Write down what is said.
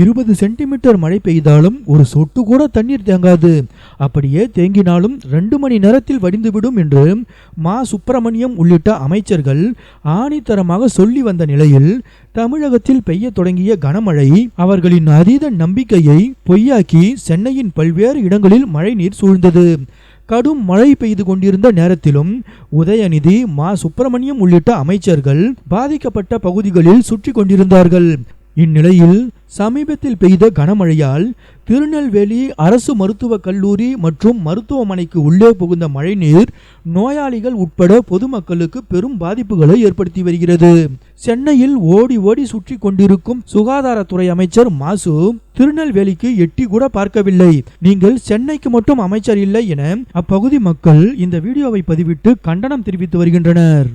இருபது சென்டிமீட்டர் மழை பெய்தாலும் ஒரு சொட்டு கூட தண்ணீர் தேங்காது. அப்படியே தேங்கினாலும் ரெண்டு மணி நேரத்தில் வடிந்துவிடும் என்று மா. சுப்பிரமணியம் உள்ளிட்ட அமைச்சர்கள் ஆணித்தரமாக சொல்லி வந்த நிலையில் தமிழகத்தில் பெய்ய தொடங்கிய கனமழை அவர்களின் அதீத நம்பிக்கையை பொய்யாக்கி சென்னையின் பல்வேறு இடங்களில் மழைநீர் சூழ்ந்தது. கடும் மழை பெய்து கொண்டிருந்த நேரத்திலும் உதயநிதி மா. சுப்பிரமணியம் உள்ளிட்ட அமைச்சர்கள் பாதிக்கப்பட்ட பகுதிகளில் சுற்றி கொண்டிருந்தார்கள். இந்நிலையில் சமீபத்தில் பெய்த கனமழையால் திருநெல்வேலி அரசு மருத்துவக் கல்லூரி மற்றும் மருத்துவமனைக்கு உள்ளே புகுந்த மழைநீர் நோயாளிகள் உட்பட பொதுமக்களுக்கு பெரும் பாதிப்புகளை ஏற்படுத்தி வருகிறது. சென்னையில் ஓடி ஓடி சுற்றி கொண்டிருக்கும் சுகாதாரத்துறை அமைச்சர் மாசு திருநெல்வேலிக்கு எட்டி கூட பார்க்கவில்லை. நீங்கள் சென்னைக்கு மட்டும் அமைச்சர் இல்லை என அப்பகுதி மக்கள் இந்த வீடியோவை பதிவிட்டு கண்டனம் தெரிவித்து வருகின்றனர்.